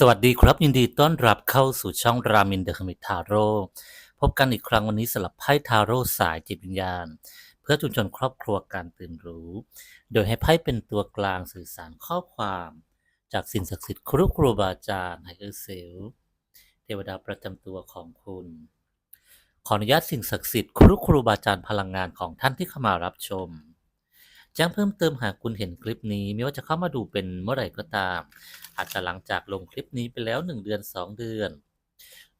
สวัสดีครับ ยินดีต้อนรับเข้าสู่ช่องรามินเดอะคมิทาโร่พบกันอีกครั้งวันนี้สำหรับไพ่ทาโร่สายจิตวิญญาณ เพื่อจุนชนครอบครัวการตื่นรู้ โดยให้ไพ่เป็นตัวกลางสื่อสารข้อความ จากสิ่งศักดิ์สิทธิ์ครูครูบาอาจารย์ไฮเออร์เซลเทวดาประจำตัวของคุณ ขออนุญาตสิ่งศักดิ์สิทธิ์ครูครูบาอาจารย์พลังงานของท่านที่เข้ามารับชม แจ้งเพิ่มเติมหากคุณเห็นคลิปนี้ไม่ว่าจะเข้ามาดูเป็นเมื่อไหร่ก็ตาม อาจจะหลังจากลงคลิปนี้ไปแล้ว 1 เดือน 2 เดือน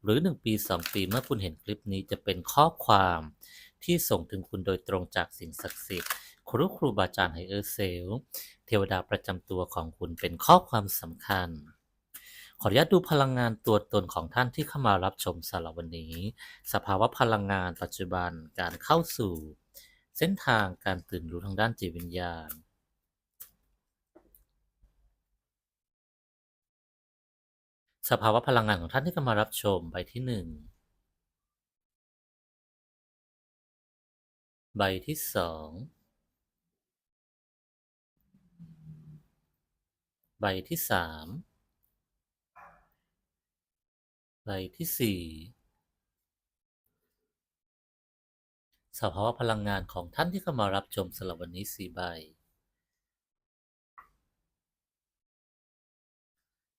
หรือ 1 ปี 2 ปีเมื่อคุณเห็นคลิปนี้จะเป็นข้อความที่ส่งถึงคุณโดยตรงจากสิ่งศักดิ์สิทธิ์ครูครูบาอาจารย์ไฮเออร์เซลเทวดาประจำตัวของคุณเป็นข้อความสำคัญ ขออนุญาตดูพลังงานตัวตนของท่านที่เข้ามารับชมสำหรับวันนี้ สภาวะพลังงานปัจจุบันการเข้าสู่ เส้นทางการตื่นรู้ทางด้านจิตวิญญาณ สภาวะพลังงานของท่านที่กำลังรับชมใบที่หนึ่งใบที่สองใบที่สามใบที่สี่ สภาวะพลังงานของท่านที่เข้ามารับชมสำหรับวันนี้สี่ใบ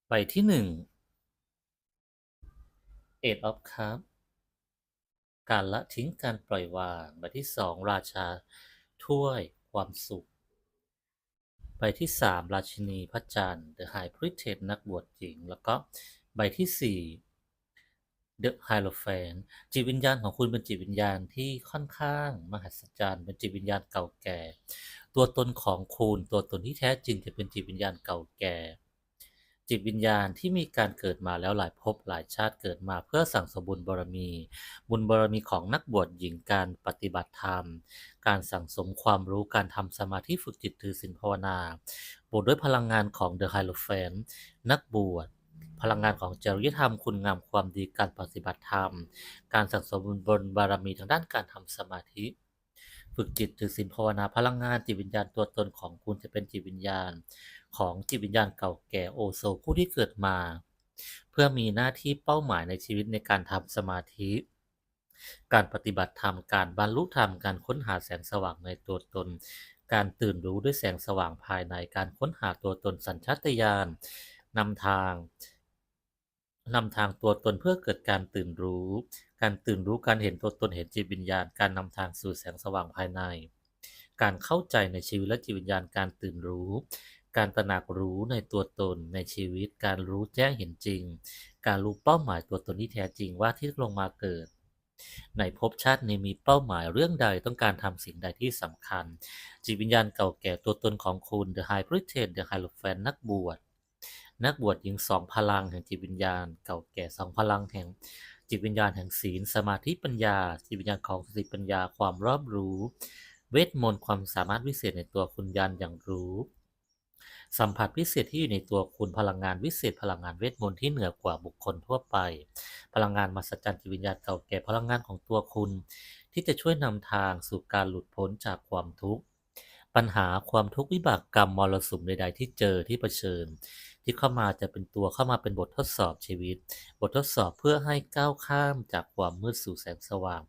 ใบที่หนึ่ง Eight of Cups การละทิ้งการปล่อยวาง ใบที่สองราชา ถ้วยความสุข ใบที่สามราชินีพระจันทร์ The High Priestess นักบวชหญิง แล้วก็ใบที่สี่ The Hierophant จิตวิญญาณของคุณเป็นจิตวิญญาณที่ค่อนข้างมหัศจรรย์เป็นจิตวิญญาณเก่าแก่ ตัวตนของคุณตัวตนที่แท้จริงจะเป็นจิตวิญญาณเก่าแก่ จิตวิญญาณที่มีการเกิดมาแล้วหลายภพหลายชาติเกิดมาเพื่อสั่งสมบุญบารมี บุญบารมีของนักบวชหญิงการปฏิบัติธรรม การสั่งสมความรู้การทำสมาธิฝึกจิตถือศีลภาวนาบวกด้วยพลังงานของ The Hierophant นักบวช พลังงานของจริยธรรมคุณงามความดีการปฏิบัติธรรม การสั่งสมบุญบารมีทางด้านการทำสมาธิ ฝึกจิตถือศีลภาวนาพลังงานจิตวิญญาณตัวตนของคุณจะเป็นจิตวิญญาณ ของจิตวิญญาณเก่าแก่โอโซผู้ที่เกิดมา เพื่อมีหน้าที่เป้าหมายในชีวิตในการทำสมาธิ การปฏิบัติธรรมการบรรลุธรรมการค้นหาแสงสว่างในตัวตนการตื่นรู้ด้วยแสงสว่างภายในการค้นหาตัวตนสัญชาตญาณนำทาง นำทางตัวตนเพื่อเกิดการตื่นรู้ การตื่นรู้การเห็นตัวตนเห็นจิตวิญญาณ การนำทางสู่แสงสว่างภายใน การเข้าใจในชีวิตและจิตวิญญาณการตื่นรู้ การตระหนักรู้ในตัวตนในชีวิต การรู้แจ้งเห็นจริง การรู้เป้าหมายตัวตนที่แท้จริงว่าที่ลงมาเกิด ในภพชาตินี้มีเป้าหมายเรื่องใดต้องการทำสิ่งใดที่สำคัญ จิตวิญญาณเก่าแก่ตัวตนของคุณ The High Priestess The Hierophant นักบวช นักบวชหญิงสองพลังแห่งจิตวิญญาณ เก่าแก่สองพลังแห่งจิตวิญญาณแห่งศีล สมาธิปัญญา จิตวิญญาณของสติปัญญาความรอบรู้ เวทมนต์ความสามารถวิเศษในตัวคุณยานอย่างรู้ สัมผัสพิเศษที่อยู่ในตัวคุณพลังงานวิเศษพลังงานเวทมนต์ที่เหนือกว่าบุคคลทั่วไป พลังงานมหัศจรรย์จิตวิญญาณเก่าแก่พลังงานของตัวคุณ ที่จะช่วยนำทางสู่การหลุดพ้นจากความทุกข์ปัญหาความทุกข์วิบากกรรมมรสุมใดๆที่เจอที่เผชิญ ที่เข้ามาจะเป็นตัวเข้ามาเป็นบททดสอบชีวิต บททดสอบเพื่อให้ก้าวข้ามจากความมืดสู่แสงสว่าง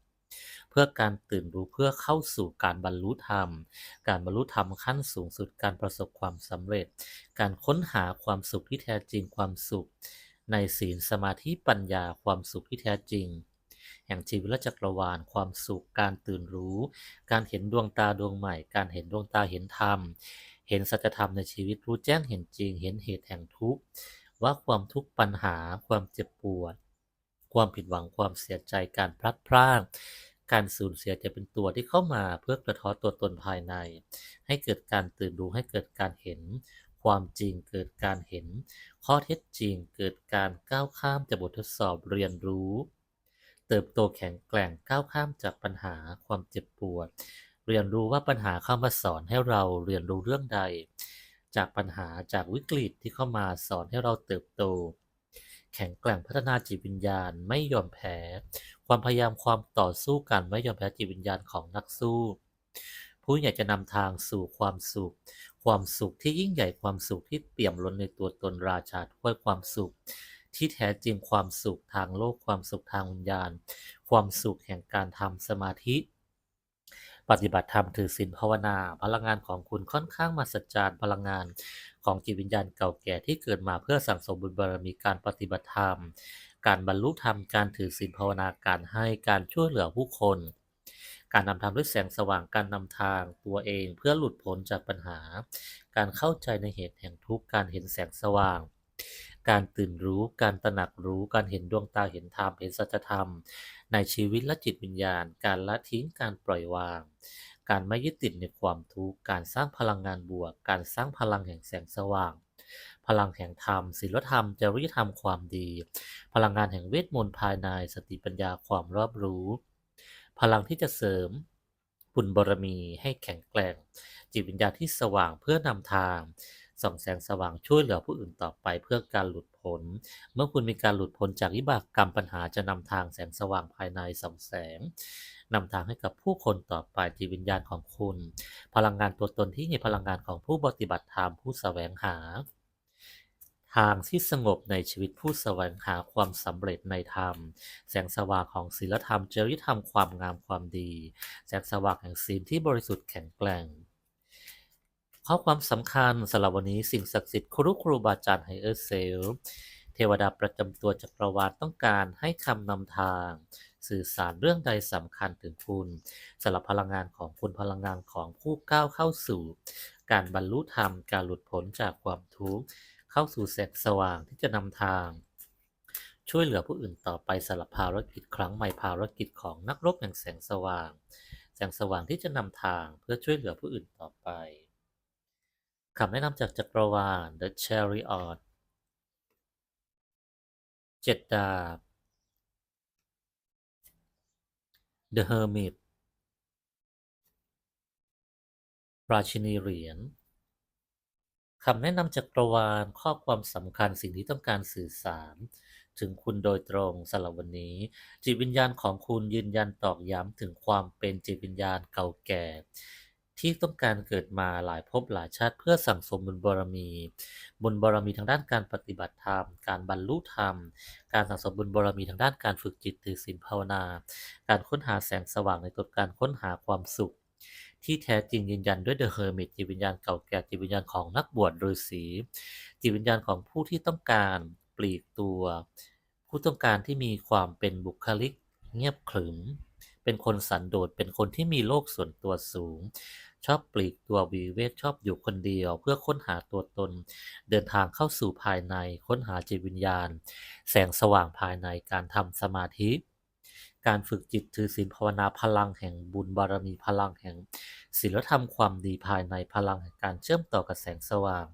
เพื่อการตื่นรู้เพื่อเข้าสู่การบรรลุธรรม การบรรลุธรรมขั้นสูงสุดการประสบความสำเร็จ การค้นหาความสุขที่แท้จริงความสุข ในศีลสมาธิปัญญาความสุขที่แท้จริงแห่งชีวิตและจักรวาลความสุขการตื่นรู้ การเห็นดวงตาดวงใหม่ การเห็นดวงตาเห็นธรรม เห็นสัจธรรมในชีวิตรู้แจ้งเห็นจริง เห็นเหตุแห่งทุกข์ว่าความทุกข์ปัญหา ความเจ็บปวด ความผิดหวังความเสียใจการพลัดพรากการสูญเสียจะเป็นตัวที่เข้ามาเพื่อกระท้อตัวตนภายใน ให้เกิดการตื่นรู้ให้เกิดการเห็น ความจริงเกิดการเห็น ข้อเท็จจริงเกิดการก้าวข้ามจากบททดสอบเรียนรู้ เติบโตแข็งแกร่งก้าวข้ามจากปัญหาความเจ็บปวด เรียนรู้ว่าปัญหาเข้ามาสอนให้เราเรียนรู้เรื่องใด จากปัญหาจากวิกฤตที่เข้ามาสอนให้เราเติบโต แข็งแกร่งพัฒนาจิตวิญญาณไม่ยอมแพ้ ความพยายามความต่อสู้กันไม่ยอมแพ้จิตวิญญาณของนักสู้ ผู้อยากจะนำทางสู่ความสุข ความสุขที่ยิ่งใหญ่ความสุขที่เปี่ยมล้นในตัวตนราชาถ้วยความสุขที่แท้จริงความสุขทางโลกความสุขทางวิญญาณ ความสุขแห่งการทำสมาธิ ปฏิบัติธรรมถือศีลภาวนา พลังงานของคุณค่อนข้างมหัศจรรย์พลังงานของจิตวิญญาณเก่าแก่ที่เกิดมาเพื่อสั่งสมบุญบารมีการปฏิบัติธรรม การบรรลุธรรมการถือศีลภาวนาการให้การช่วยเหลือผู้คน การนำทางด้วยแสงสว่างการนำทางตัวเองเพื่อหลุดพ้นจากปัญหา การเข้าใจในเหตุแห่งทุกข์การเห็นแสงสว่าง การตื่นรู้ การตระหนักรู้ การเห็นดวงตาเห็นธรรม เห็นสัจธรรม ในชีวิตและจิตวิญญาณ การละทิ้ง การปล่อยวาง การไม่ยึดติดในความทุกข์ การสร้างพลังงานบวก การสร้างพลังแห่งแสงสว่าง พลังแห่งธรรม ศีลธรรม จริยธรรมความดี พลังงานแห่งเวทมนต์ภายใน สติปัญญาความรอบรู้ พลังที่จะเสริมบุญบารมีให้แข็งแกร่ง จิตวิญญาณที่สว่างเพื่อนำทาง ส่องแสงสว่างช่วยเหลือผู้อื่นต่อไปเพื่อการหลุดพ้น เมื่อคุณมีการหลุดพ้นจากวิบากกรรมปัญหาจะนำทางแสงสว่างภายในส่องแสงนำทางให้กับผู้คนต่อไปจิตวิญญาณของคุณ พลังงานตัวตนที่มีพลังงานของผู้ปฏิบัติธรรมผู้แสวงหา ทางที่สงบในชีวิตผู้แสวงหาความสำเร็จในธรรม แสงสว่างของศีลธรรมจริยธรรมความงามความดี แสงสว่างแห่งศีลที่บริสุทธิ์แข็งแกร่ง ข้อความสำคัญสำหรับวันนี้สิ่งศักดิ์สิทธิ์ครูครูบาอาจารย์ไฮเออร์เซลเทวดาประจำตัวจักรวาลต้องการให้คำนำทาง สื่อสารเรื่องใดสำคัญถึงคุณสำหรับพลังงานของคุณพลังงานของผู้ก้าวเข้าสู่ การบรรลุธรรมการหลุดพ้นจากความทุกข์เข้าสู่แสงสว่างที่จะนำทาง ช่วยเหลือผู้อื่นต่อไปสำหรับภารกิจครั้งใหม่ภารกิจของนักรบแห่งแสงสว่าง แสงสว่างที่จะนำทางเพื่อช่วยเหลือผู้อื่นต่อไป คำแนะนำจากจักรวาล The Chariot เจ็ดดาบ The Hermit ราชินีเหรียญคำแนะนำจากจักรวาลข้อความสำคัญสิ่งที่ต้องการสื่อสาร ถึงคุณโดยตรงสำหรับวันนี้ จิตวิญญาณของคุณยืนยันตอกย้ำถึงความเป็นจิตวิญญาณเก่าแก่ ที่ต้องการเกิดมาหลายภพหลายชาติเพื่อสั่งสมบุญบารมี บุญบารมีทางด้านการปฏิบัติธรรม การบรรลุธรรม การสั่งสมบุญบารมีทางด้านการฝึกจิตถือศีลภาวนา การค้นหาแสงสว่างในตัวการค้นหาความสุข ที่แท้จริงยืนยันด้วยเดอะเฮอร์มิตจิตวิญญาณเก่าแก่จิตวิญญาณของนักบวชฤาษีจิตวิญญาณของผู้ที่ต้องการปลีกตัว ผู้ต้องการที่มีความเป็นบุคลิก เงียบขรึมเป็นคนสันโดษเป็นคนที่มีโลกส่วนตัวสูง ชอบปลีกตัววีเวกชอบอยู่คนเดียว เพื่อค้นหาตัวตน เดินทางเข้าสู่ภายในค้นหาจิตวิญญาณ แสงสว่างภายในการทำสมาธิ การฝึกจิตถือศีลภาวนาพลังแห่งบุญบารมีพลังแห่งศีลธรรมความดีภายในพลังแห่งการเชื่อมต่อกับแสงสว่าง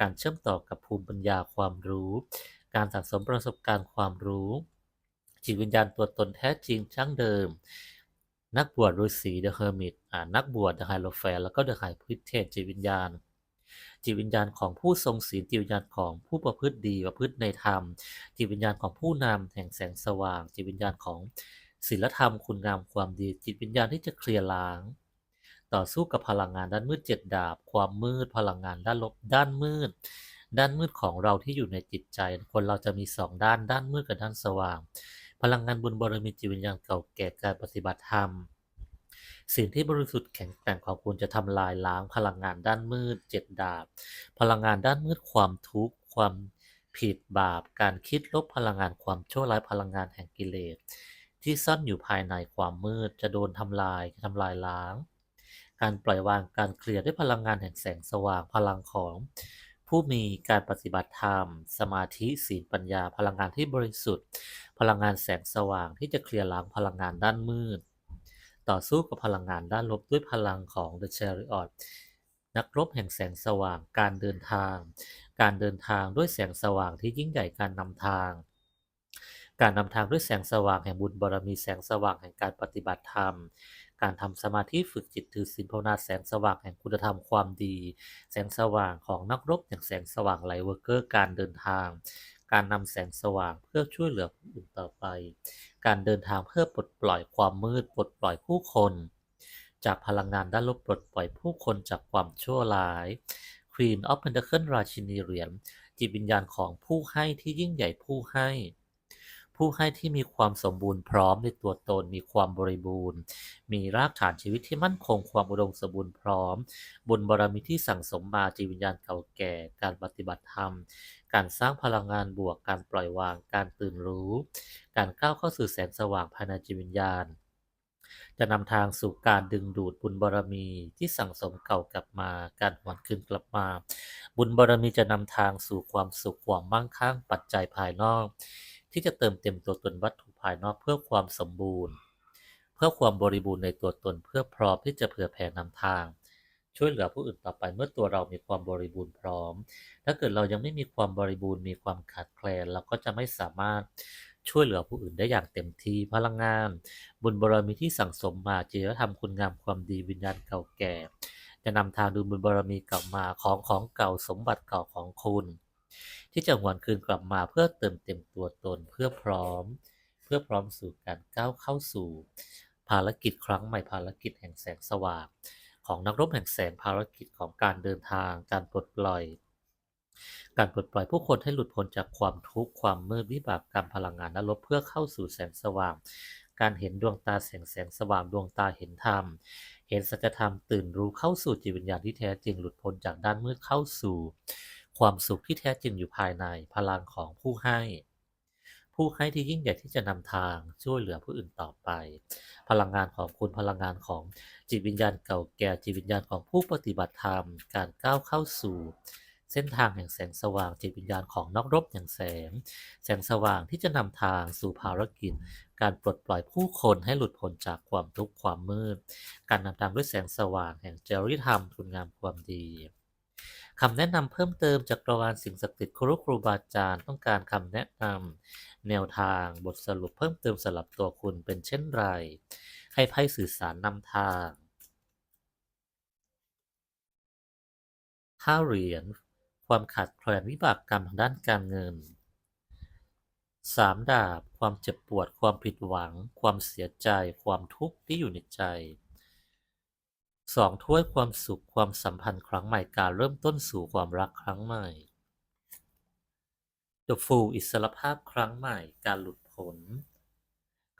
การเชื่อมต่อกับภูมิปัญญาความรู้ การสะสมประสบการณ์ความรู้จิตวิญญาณตัวตนแท้จริงชั่งเดิม นักบวชฤาษีเดอะเฮอร์มิตนักบวชเดอะไฮโลแฟนแล้วก็เดอะไฮพิเทศจิตวิญญาณ จิตวิญญาณของผู้ทรงศีลจิตวิญญาณของผู้ประพฤติดีประพฤติในธรรม จิตวิญญาณของผู้นำแห่งแสงสว่าง จิตวิญญาณของศีลธรรมคุณงามความดี จิตวิญญาณที่จะเคลียร์ล้าง ต่อสู้กับพลังงานด้านมืดเจ็ดดาบ ความมืดพลังงานด้านลบด้านมืด ด้านมืดของเราที่อยู่ในจิตใจ คนเราจะมีสองด้านด้านมืดกับด้านสว่าง พลังงานบุญบารมีจิตวิญญาณเก่าแก่การปฏิบัติธรรมสิ่งที่บริสุทธิ์แข็งแกร่งของคุณจะทำลายล้างพลังงานด้านมืดเจ็ดดาบ พลังงานด้านมืดความทุกข์ความผิดบาป การคิดลบพลังงานความชั่วร้ายพลังงานแห่งกิเลส ที่ซ่อนอยู่ภายในความมืดจะโดนทำลายทำลายล้าง การปล่อยวางการเคลียร์ด้วยพลังงานแห่งแสงสว่างพลังของ ผู้มีการปฏิบัติธรรม สมาธิศีลปัญญา พลังงานที่บริสุทธิ์ ลังงานแสงสว่างที่จะเคลียร์ล้างพลังงานด้านมืด ต่อสู้กับพลังงานด้านลบด้วยพลังของ The Chariot นักรบแห่งแสงสว่างการเดินทาง การเดินทางด้วยแสงสว่างที่ยิ่งใหญ่การนำทาง การนำทางด้วยแสงสว่างแห่งบุญบารมีแสงสว่างแห่งการปฏิบัติธรรม การทำสมาธิฝึกจิตถือศีลภาวนาแสงสว่างแห่งคุณธรรมความดี แสงสว่างของนักรบอย่างแสงสว่างไลเวอร์เกอร์การเดินทาง การนำแสงสว่างเพื่อช่วยเหลือผู้อื่นต่อไป การเดินทางเพื่อปลดปล่อยความมืดปลดปล่อยผู้คน จากพลังงานด้านลบปลดปล่อยผู้คนจากความชั่วร้าย Queen of Pentacle ราชินีเหรียญจิตวิญญาณของผู้ให้ที่ยิ่งใหญ่ผู้ให้ ผู้ให้ที่มีความสมบูรณ์พร้อมในตัวตนมีความบริบูรณ์ มีรากฐานชีวิตที่มั่นคงความอุดมสมบูรณ์พร้อม บุญบารมีที่สั่งสมมาจิตวิญญาณเก่าแก่การปฏิบัติธรรม การสร้างพลังงานบวก การปล่อยวาง การตื่นรู้ การก้าวเข้าสู่แสงสว่างภายในจิตวิญญาณ จะนำทางสู่การดึงดูดบุญบารมีที่สั่งสมเก่ากลับมา การหวนคืนกลับมา บุญบารมีจะนำทางสู่ความสุขความมั่งคั่งปัจจัยภายนอก ที่จะเติมเต็มตัวตนวัตถุภายนอกเพื่อความสมบูรณ์ เพื่อความบริบูรณ์ในตัวตนเพื่อพร้อมที่จะเผื่อแผ่นำทาง ช่วยเหลือผู้อื่นต่อไปเมื่อตัวเรามีความบริบูรณ์พร้อม ถ้าเกิดเรายังไม่มีความบริบูรณ์มีความขาดแคลนเราก็จะไม่สามารถช่วยเหลือผู้อื่นได้อย่างเต็มที่พลังงาน บุญบารมีที่สั่งสมมาจริยธรรมคุณงามความดีวิญญาณเก่าแก่ จะนำทางดูบุญบารมีกลับมาของของเก่าสมบัติเก่าของคุณ ที่จะหวนคืนกลับมาเพื่อเติมเต็มตัวตนเพื่อพร้อม เพื่อพร้อมสู่การก้าวเข้าสู่ ภารกิจครั้งใหม่ภารกิจแห่งแสงสว่าง ของนักรบแห่งแสงภารกิจของการเดินทาง การปลดปล่อย การปลดปล่อยผู้คนให้หลุดพ้นจากความทุกข์ความมืดวิบากกรรมพลังงานนรกเพื่อเข้าสู่แสงสว่าง การเห็นดวงตาแสงแสงสว่างดวงตาเห็นธรรม เห็นสัจธรรมตื่นรู้เข้าสู่จิตวิญญาณที่แท้จริงหลุดพ้นจากด้านมืดเข้าสู่ ความสุขที่แท้จริงอยู่ภายในพลังของผู้ให้ผู้ให้ที่ยิ่งใหญ่ที่จะนำทางช่วยเหลือผู้อื่นต่อไป พลังงานของคุณพลังงานของ จิตวิญญาณเก่าแก่จิตวิญญาณของผู้ปฏิบัติธรรม การก้าวเข้าสู่ เส้นทางแห่งแสงสว่างจิตวิญญาณของนักรบอย่างแสง แสงสว่างที่จะนำทางสู่ภารกิจ การปลดปล่อยผู้คนให้หลุดพ้นจากความทุกข์ความมืด การนำทางด้วยแสงสว่างแห่งจริยธรรมคุณงามความดีคำแนะนำเพิ่มเติมจากประวานสิ่งศักดิ์สิทธิ์ครูครูบาอาจารย์ต้องการคำแนะนำแนวทางบทสรุปเพิ่มเติมสำหรับตัวคุณเป็นเช่นไร ให้ไพ่สื่อสารนำทาง ห้าเหรียญ ความขาดแคลนวิบากกรรมทางด้านการเงินสามดาบ ความเจ็บปวด ความผิดหวัง ความเสียใจ ความทุกข์ที่อยู่ในใจสองถ้วยความสุข ความสัมพันธ์ครั้งใหม่ การเริ่มต้นสู่ความรักครั้งใหม่ The Fool อิสรภาพครั้งใหม่ การหลุดพ้น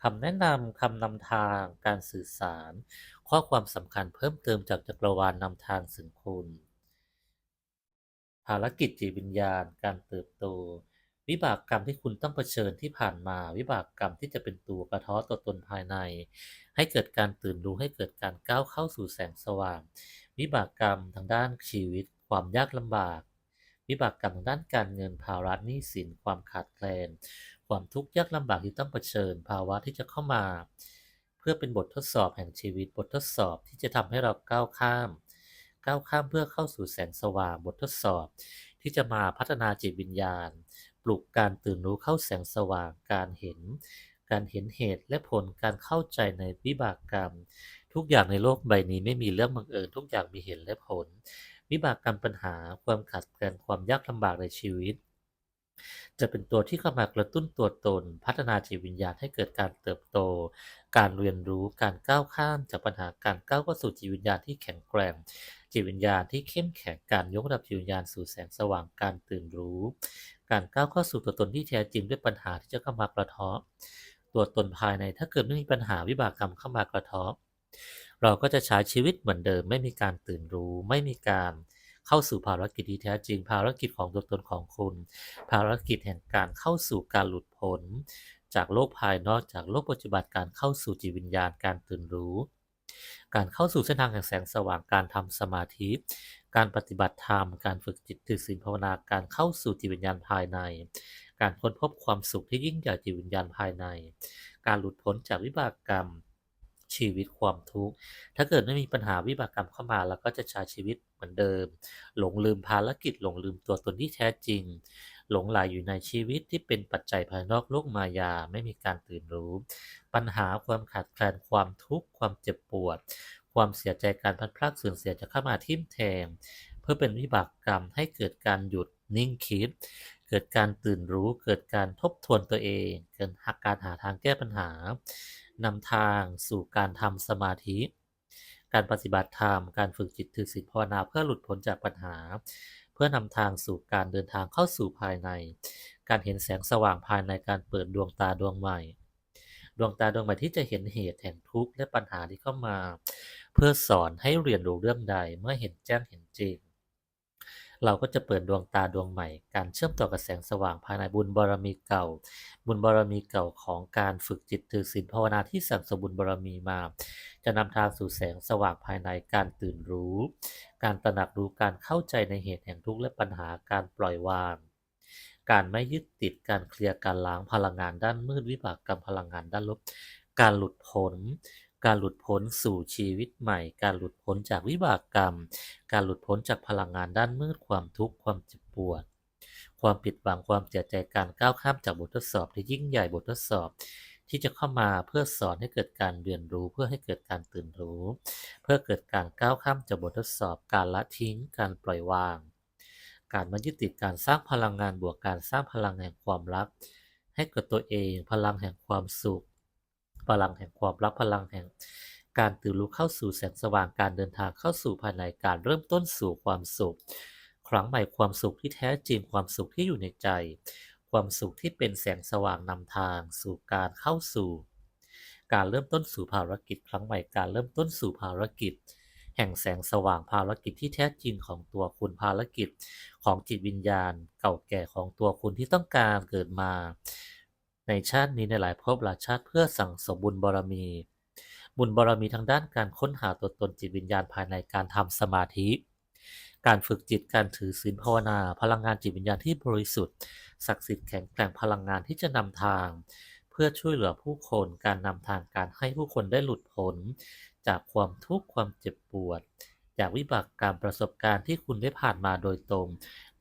คำแนะนำคำนำทาง การสื่อสาร ข้อความสำคัญเพิ่มเติมจากจักรวาลนนำทางสึงคุณ ภารกิจจิตวิญญาณ การเติบโต วิบากกรรมที่คุณต้องเผชิญที่ผ่านมา วิบากกรรมที่จะเป็นตัวกระท้อตัวตนภายใน ให้เกิดการตื่นรู้ให้เกิดการก้าวเข้าสู่แสงสว่าง วิบากกรรมทางด้านชีวิต ความยากลำบาก วิบากกรรมทางด้านการเงินภาระหนี้สินความขาดแคลน ความทุกข์ยากลำบากที่ต้องเผชิญ ภาวะที่จะเข้ามา เพื่อเป็นบททดสอบแห่งชีวิตบททดสอบที่จะทำให้เราก้าวข้าม ก้าวข้ามเพื่อเข้าสู่แสงสว่างบททดสอบ ที่จะมาพัฒนาจิตวิญญาณ ปลุกการตื่นรู้เข้าแสงสว่างการเห็น การเห็นเหตุและผลการเข้าใจในวิบากกรรม ทุกอย่างในโลกใบนี้ไม่มีเรื่องบังเอิญทุกอย่างมีเหตุและผล วิบากกรรมปัญหาความขัดแย้งความยากลำบากในชีวิต จะเป็นตัวที่เข้ามากระตุ้นตัวตน พัฒนาจิตวิญญาณให้เกิดการเติบโต การเรียนรู้การก้าวข้ามจากปัญหาการก้าวเข้าสู่จิตวิญญาณที่แข็งแกร่งจิตวิญญาณที่เข้มแข็งการยกระดับจิตวิญญาณสู่แสงสว่างการตื่นรู้ การก้าวเข้าสู่ตัวตนที่แท้จริงด้วยปัญหาที่จะเข้ามากระทบตัวตนภายในถ้าเกิดไม่มีปัญหาวิบากกรรมเข้ามากระทบเราก็จะใช้ชีวิตเหมือนเดิมไม่มีการตื่นรู้ ไม่มีการ เข้าสู่ภารกิจที่แท้จริง ภารกิจของตัวตนของคุณ ภารกิจแห่งการเข้าสู่การหลุดพ้นจากโลกภายนอกจากโลกปัจจุบันการเข้าสู่จิตวิญญาณการตื่นรู้ การเข้าสู่เส้นทางแห่งแสงสว่างการทำสมาธิ การปฏิบัติธรรม การฝึกจิตถือศีลภาวนาการเข้าสู่จิตวิญญาณภายใน การค้นพบความสุขที่ยิ่งใหญ่จิตวิญญาณภายใน การหลุดพ้นจากวิบากกรรมชีวิตความทุกข์ ถ้าเกิดไม่มีปัญหาวิบากกรรมเข้ามาเราก็จะใช้ชีวิต มือนเดิม หลงลืมภารกิจหลงลืมตัวตนที่แท้จริง หลงไหลอยู่ในชีวิตที่เป็นปัจจัยภายนอกโลกมายาไม่มีการตื่นรู้ ปัญหาความขาดแคลนความทุกข์ความเจ็บปวด ความเสียใจการพัดพรากสูญเสียจะเข้ามาทิ่มแทง เพื่อเป็นวิบากกรรมให้เกิดการหยุดนิ่งคิด เกิดการตื่นรู้ เกิดการทบทวนตัวเอง เกิดการหาทางแก้ปัญหานำทางสู่การทำสมาธิ การปฏิบัติธรรม การฝึกจิตถือศีลภาวนาเพื่อหลุดพ้นจากปัญหา เพื่อนำทางสู่การเดินทางเข้าสู่ภายใน การเห็นแสงสว่างภายในการเปิดดวงตาดวงใหม่ ดวงตาดวงใหม่ที่จะเห็นเหตุแห่งทุกข์และปัญหาที่เข้ามา เพื่อสอนให้เรียนรู้เรื่องใดเมื่อเห็นแจ้งเห็นจริง เราก็จะเปิดดวงตาดวงใหม่ การเชื่อมต่อกับแสงสว่างภายในบุญบารมีเก่า บุญบารมีเก่าของการฝึกจิตถือศีลภาวนาที่สั่งสมบุญบารมีมา จะนำทางสู่แสงสว่างภายในการตื่นรู้ การตระหนักรู้การเข้าใจในเหตุแห่งทุกข์และปัญหาการปล่อยวางการไม่ยึดติดการเคลียร์การล้างพลังงานด้านมืดวิบากกรรมพลังงานด้านลบ การหลุดพ้น การหลุดพ้นสู่ชีวิตใหม่ การหลุดพ้นจากวิบากกรรม การหลุดพ้นจากพลังงานด้านมืดความทุกข์ความเจ็บปวด ความผิดหวังความเสียใจการก้าวข้ามจากบททดสอบที่ยิ่งใหญ่บททดสอบ ที่จะเข้ามาเพื่อสอนให้เกิดการเรียนรู้เพื่อให้เกิดการตื่นรู้ เพื่อเกิดการก้าวข้ามจากบททดสอบ การละทิ้ง การปล่อยวาง การม่ยึดติดการสร้างพลังงานบวกการสร้างพลังแห่งความรัก ให้เกิดตัวเอง พลังแห่งความสุข พลังแห่งความรักพลังแห่ง การตื่นรู้เข้าสู่แสงสว่างการเดินทางเข้าสู่ภายในการเริ่มต้นสู่ความสุข ครั้งใหม่ความสุขที่แท้จริงความสุขที่อยู่ในใจ ความสุขที่เป็นแสงสว่างนำทาง สู่การเข้าสู่ การเริ่มต้นสู่ภารกิจ ครั้งใหม่การเริ่มต้นสู่ภารกิจ แห่งแสงสว่างภารกิจที่แท้จริงของตัวคุณภารกิจ ของจิตวิญญาณ เก่าแก่ของตัวคุณที่ต้องการเกิดมา ในชาตินี้ในหลายภพหลายชาติเพื่อสั่งสมบุญบารมี บุญบารมีทางด้านการค้นหาตัวตนจิตวิญญาณภายในการทำสมาธิ การฝึกจิตการถือศีลภาวนา พลังงานจิตวิญญาณที่บริสุทธิ์ศักดิ์สิทธิ์แข็งแกร่งพลังงานที่จะนำทาง เพื่อช่วยเหลือผู้คนการนำทางการให้ผู้คนได้หลุดพ้นจากความทุกข์ความเจ็บปวด จากวิบากกรรประสบการณ์ที่คุณได้ผ่านมาโดยตรง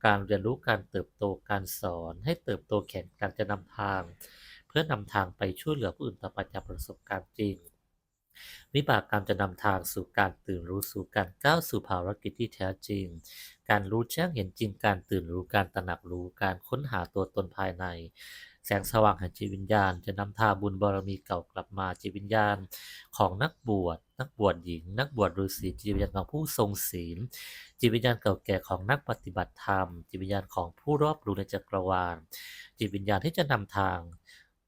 การเรียนรู้การเติบโตการสอน ให้เติบโตแข็งการจะนำทาง เพื่อนำทางไปช่วยเหลือผู้อื่นต่อไปจากประสบการณ์จริง วิบากกรรมจะนำทางสู่การตื่นรู้สู่การก้าวสู่ภารกิจที่แท้จริง การรู้แจ้งเห็นจริงการตื่นรู้การตระหนักรู้การค้นหาตัวตนภายใน แสงสว่างแห่งจิตวิญญาณ จะนำทางบุญบารมีเก่ากลับมาจิตวิญญาณ ของนักบวช นักบวชหญิง นักบวชฤาษีจิตวิญญาณของผู้ทรงศีล จิตวิญญาณเก่าแก่ของนักปฏิบัติธรรม จิตวิญญาณของผู้รอบรู้ในจักรวาล จิตวิญญาณที่จะนำทาง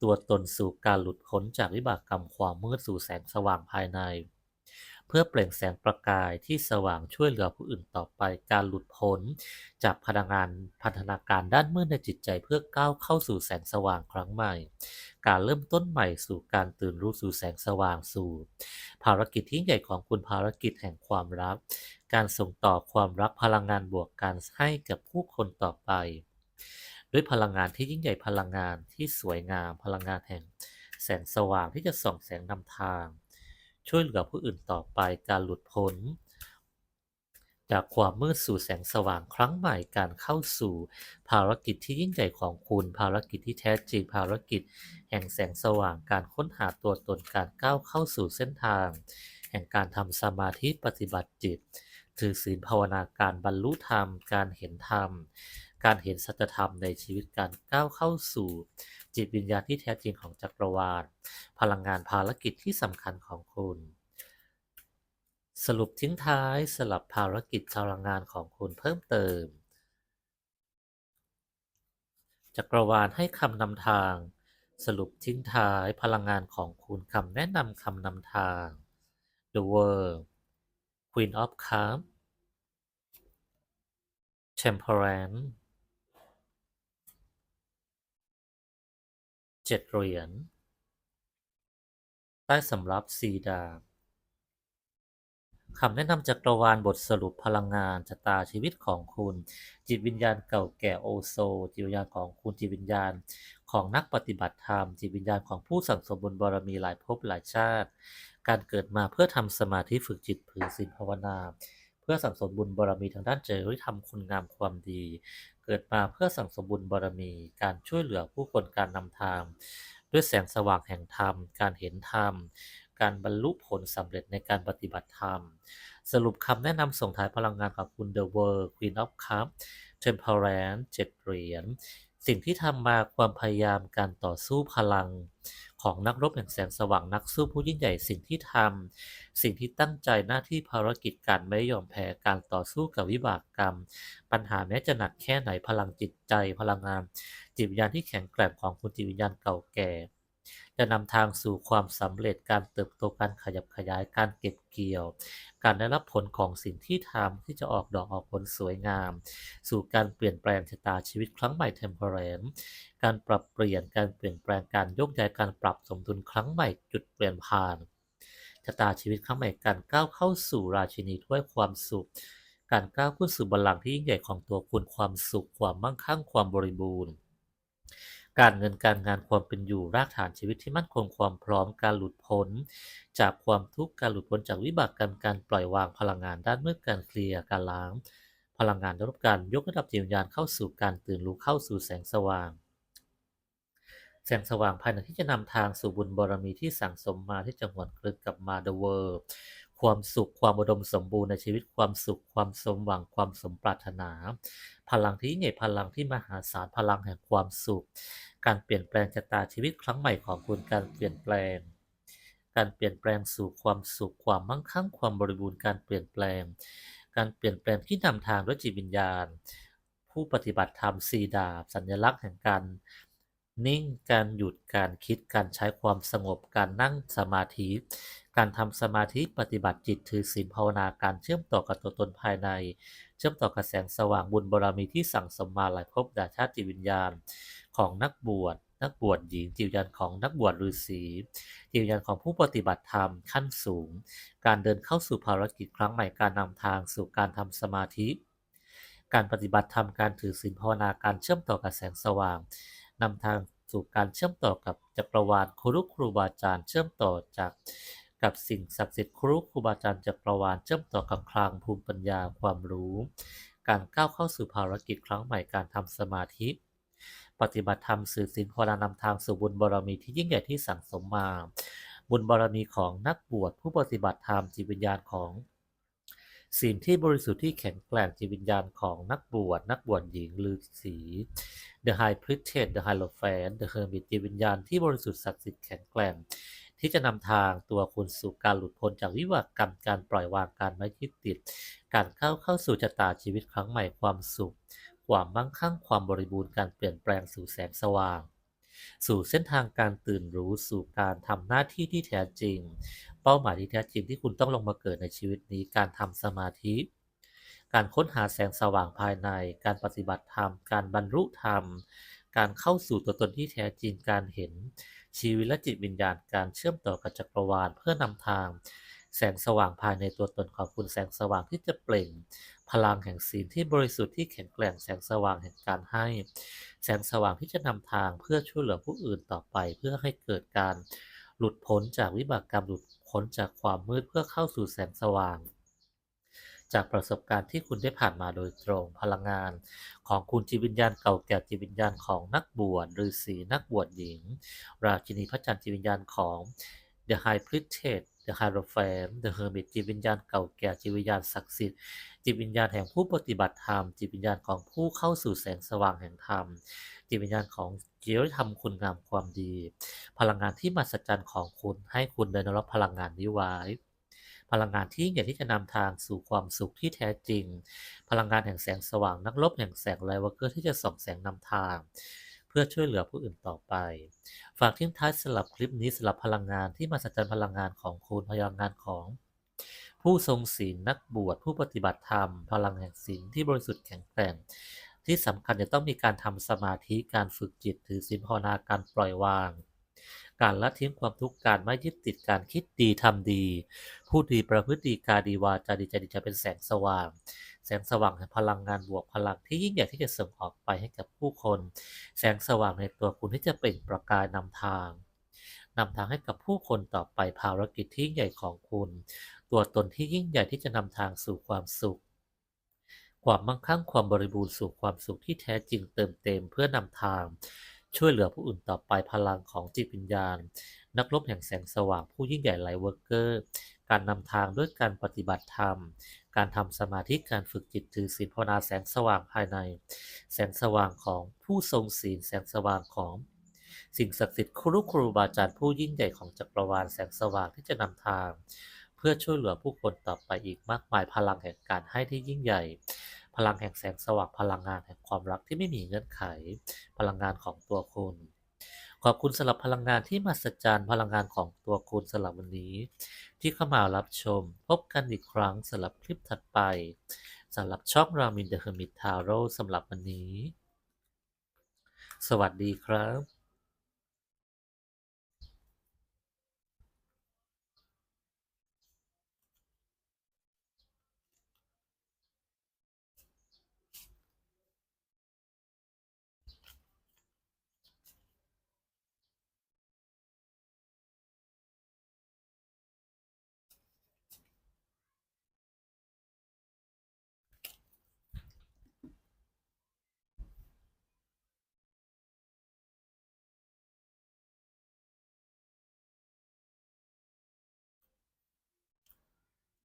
ตัวตนสู่การหลุดพ้นจากวิบากกรรมความมืดสู่แสงสว่างภายใน เพื่อเปล่งแสงประกายที่สว่างช่วยเหลือผู้อื่นต่อไปการหลุดพ้น จากพลังงานพัฒนาการด้านมืดในจิตใจเพื่อก้าวเข้าสู่แสงสว่างครั้งใหม่ การเริ่มต้นใหม่สู่การตื่นรู้สู่แสงสว่างสู่ ภารกิจที่ใหญ่ของคุณภารกิจแห่งความรัก การส่งต่อความรักพลังงานบวกการให้กับผู้คนต่อไป ด้วยพลังงานที่ยิ่งใหญ่พลังงานที่สวยงาม พลังงานแห่ง แสงสว่างที่จะส่องแสงนำทาง ช่วยเหลือผู้อื่นต่อไปการหลุดพ้น จากความมืดสู่แสงสว่างครั้งใหม่การเข้าสู่ภารกิจที่ยิ่งใหญ่ของคุณ ภารกิจที่แท้จริงภารกิจ แห่งแสงสว่างการค้นหาตัวตนการก้าวเข้าสู่เส้นทาง แห่งการทำสมาธิปฏิบัติจิต ถือศีลภาวนาการบรรลุธรรม การเห็นธรรม การเห็นสัจธรรมในชีวิตการก้าวเข้าสู่ จิตวิญญาณที่แท้จริงของจักรวาล พลังงานภารกิจที่สำคัญของคุณ สรุปทิ้งท้ายสลับภารกิจพลังงานของคุณเพิ่มเติม จักรวาลให้คำนำทาง สรุปทิ้งท้ายพลังงานของคุณคำแนะนำคำนำทาง The World Queen of Cups Temperance เจ็ดเหรียญ ใต้สำรับสีดาบคำแนะนำจักรวาลบทสรุปพลังงานชะตาชีวิตของคุณ จิตวิญญาณเก่าแก่โอโซ จิตวิญญาณของคุณจิตวิญญาณของนักปฏิบัติธรรม จิตวิญญาณของผู้สั่งสมบุญบารมีหลายภพหลายชาติ การเกิดมาเพื่อทำสมาธิฝึกจิตผือศีลภาวนา เพื่อสั่งสมบุญบารมีทางด้านจริยธรรมคุณงามความดี เกิดมาเพื่อสั่งสมบุญบารมี การช่วยเหลือผู้คนการนำทาง ด้วยแสงสว่างแห่งธรรม การเห็นธรรม การบรรลุผลสำเร็จในการปฏิบัติธรรม สรุปคำแนะนำส่งท้ายพลังงานของคุณ The World Queen of Cup Temperance เจ็ดเหรียญสิ่งที่ทำมาความพยายามการต่อสู้พลัง ของนักรบแห่งแสงสว่างนักสู้ผู้ยิ่งใหญ่สิ่งที่ทำสิ่งที่ตั้งใจหน้าที่ภารกิจการไม่ยอมแพ้การต่อสู้กับวิบากกรรม ปัญหาแม้จะหนักแค่ไหนพลังจิตใจ พลังงานจิตวิญญาณที่แข็งแกร่งของคุณจิตวิญญาณเก่าแก่ จะนำทางสู่ความสำเร็จการเติบโตการขยับขยายการเก็บเกี่ยว การได้รับผลของสิ่งที่ทำที่จะออกดอกออกผลสวยงาม สู่การเปลี่ยนแปลงชะตาชีวิตครั้งใหม่เทมเพลนการปรับเปลี่ยนการเปลี่ยนแปลงการยกย้ายการปรับสมดุลครั้งใหม่จุดเปลี่ยนผ่านชะตาชีวิตครั้งใหม่การก้าวเข้าสู่ราชินีถ้วยความสุข การก้าวขึ้นสู่บัลลังก์ที่ยิ่งใหญ่ของตัวคุณความสุขความมั่งคั่งความบริบูรณ์ การเงินการงานความเป็นอยู่รากฐานชีวิตที่มั่นคงความพร้อมการหลุดพ้น จากความทุกข์การหลุดพ้นจากวิบากกรรมการปล่อยวางพลังงานด้านมืดการเคลียร์การล้าง พลังงานได้รับการยกระดับจิตวิญญาณเข้าสู่การตื่นรู้เข้าสู่แสงสว่าง แสงสว่างภายในที่จะนำทางสู่บุญบารมีที่สั่งสมมาที่จะหวนคืนกลับมาเดอะเวิร์ ความสุขความอุดมสมบูรณ์ในชีวิตความสุขความสมหวังความสมปรารถนา พลังที่ยิ่งใหญ่พลังที่มหาศาลพลังแห่งความสุข การเปลี่ยนแปลงชะตาชีวิตครั้งใหม่ของคุณการเปลี่ยนแปลง การเปลี่ยนแปลงสู่ความสุขความมั่งคั่งความบริบูรณ์การเปลี่ยนแปลง การเปลี่ยนแปลงที่นำทางด้วยจิตวิญญาณ ผู้ปฏิบัติธรรมสีดาบสัญลักษณ์แห่งการ นิ่ง การหยุด การคิด การใช้ความสงบ การนั่งสมาธิ การทำสมาธิปฏิบัติจิตถือศีลภาวนา การเชื่อมต่อกับตัวตนภายใน เชื่อมต่อกับแสงสว่างบุญบารมีที่สั่งสมมาหลายภพดาชาติจิตวิญญาณ ของนักบวช นักบวชหญิง จิตวิญญาณของนักบวชฤาษีจิตวิญญาณของผู้ปฏิบัติธรรมขั้นสูง การเดินเข้าสู่ภารกิจครั้งใหม่ การนำทางสู่การทำสมาธิ การปฏิบัติธรรม การถือศีลภาวนา การเชื่อมต่อกับแสงสว่าง นำทางสู่การเชื่อมต่อกับจักรวาลครูครูบาอาจารย์เชื่อมต่อจากกับสิ่งศักดิ์สิทธิ์ครูครูบาอาจารย์จักรวาลเชื่อมต่อกับคลังภูมิปัญญาความรู้ การก้าวเข้าสู่ภารกิจครั้งใหม่การทำสมาธิ ปฏิบัติธรรมสื่อสินภาวนานำทางสู่บุญบารมีที่ยิ่งใหญ่ที่สั่งสมมา บุญบารมีของนักบวชผู้ปฏิบัติธรรมจิตวิญญาณของ ศีลที่บริสุทธิ์ที่แข็งแกร่งจิตวิญญาณของนักบวชนักบวชหญิงฤาษี The High Priestess The Hierophant The Hermit จิตวิญญาณที่บริสุทธิ์ศักดิ์สิทธิ์แข็งแกร่ง ที่จะนำทางตัวคุณสู่การหลุดพ้นจากวิบากกรรมการปล่อยวางการไม่ยึดติด การเข้าเข้าสู่ชะตาชีวิตครั้งใหม่ความสุข ความมั่งคั่งความบริบูรณ์การเปลี่ยนแปลงสู่แสงสว่าง สู่เส้นทางการตื่นรู้สู่การทำหน้าที่ที่แท้จริง เป้าหมายที่แท้จริงที่คุณต้องลงมาเกิดในชีวิตนี้ การทำสมาธิ การค้นหาแสงสว่างภายใน การปฏิบัติธรรม การบรรลุธรรม การเข้าสู่ตัวตนที่แท้จริง การเห็นชีวิตและจิตวิญญาณ การเชื่อมต่อกับจักรวาลเพื่อนำทาง แสงสว่างภายในตัวตนของคุณแสงสว่างที่จะเปล่ง พลังแห่งศีลที่บริสุทธิ์ที่แข็งแกร่งแสงสว่างแห่งการให้ แสงสว่างที่จะนำทางเพื่อช่วยเหลือผู้อื่นต่อไป เพื่อให้เกิดการหลุดพ้นจากวิบากกรรมหลุดพ้นจากความมืดเพื่อเข้าสู่แสงสว่าง จากประสบการณ์ที่คุณได้ผ่านมาโดยตรงพลังงาน ของคุณจิตวิญญาณเก่าแก่จิตวิญญาณของนักบวชฤาษีนักบวชหญิง ราชินีพระจันทร์จิตวิญญาณของ The High Priestess The Hierophant The Hermit จิตวิญญาณเก่าแก่จิตวิญญาณศักดิ์สิทธิ์จิตวิญญาณแห่งผู้ปฏิบัติธรรมจิตวิญญาณของผู้เข้าสู่แสงสว่างแห่งธรรมจิตวิญญาณของจริยธรรมคุณงามความดี พลังงานที่มหัศจรรย์ของคุณให้คุณได้รับพลังงานนี้ไว้ พลังงานที่ยิ่งใหญ่ที่จะนำทางสู่ความสุขที่แท้จริง พลังงานแห่งแสงสว่างนักรบแห่งแสงไลวเกอร์ที่จะส่องแสงนำทาง พื่อช่วยเหลือผู้อื่นต่อไป ฝากทิ้งท้ายสลับคลิปนี้สลับพลังงานที่มหัศจรรย์พลังงานของคุณพลังงานของ ผู้ทรงศีลนักบวชผู้ปฏิบัติธรรม พลังแห่งศีลที่บริสุทธิ์แข็งแกร่ง ที่สำคัญจะต้องมีการทำสมาธิการฝึกจิตถือศีลภาวนาการปล่อยวาง การละทิ้งความทุกข์การไม่ยึดติดการคิดดีทำดีพูดดีประพฤติดีกาดีวาจาดีใจดีจะเป็นแสงสว่าง แสงสว่างแห่งพลังงานบวกพลังที่ยิ่งใหญ่ที่จะส่งออกไปให้กับผู้คน แสงสว่างในตัวคุณที่จะเปล่งประกายนำทางนำทางให้กับผู้คนต่อไปภารกิจที่ยิ่งใหญ่ของคุณ ตัวตนที่ยิ่งใหญ่ที่จะนำทางสู่ความสุข ความมั่งคั่งความบริบูรณ์สู่ความสุขที่แท้จริงเติมเต็มเพื่อนำทาง ช่วยเหลือผู้อื่นต่อไปพลังของจิตวิญญาณ นักรบแห่งแสงสว่างผู้ยิ่งใหญ่ไลเวิร์กเกอร์ การนำทางด้วยการปฏิบัติธรรม การทำสมาธิการฝึกจิตถือศีลภาวนาแสงสว่างภายใน แสงสว่างของผู้ทรงศีลแสงสว่างของสิ่งศักดิ์สิทธิ์ครูครูบาอาจารย์ผู้ยิ่งใหญ่ของจักรวาลแสงสว่างที่จะนำทาง เพื่อช่วยเหลือผู้คนต่อไปอีกมากมายพลังแห่งการให้ที่ยิ่งใหญ่ พลังแห่งแสงสว่างพลังงานแห่งความรักที่ไม่มีเงื่อนไข พลังงานของตัวคุณ ขอบคุณสำหรับพลังงานที่มหัศจรรย์พลังงานของตัวคุณสำหรับวันนี้ ที่เข้ามารับชม พบกันอีกครั้งสำหรับคลิปถัดไปสำหรับช่องรามินเดอะเฮอร์มิททาโร่สำหรับวันนี้ สวัสดีครับ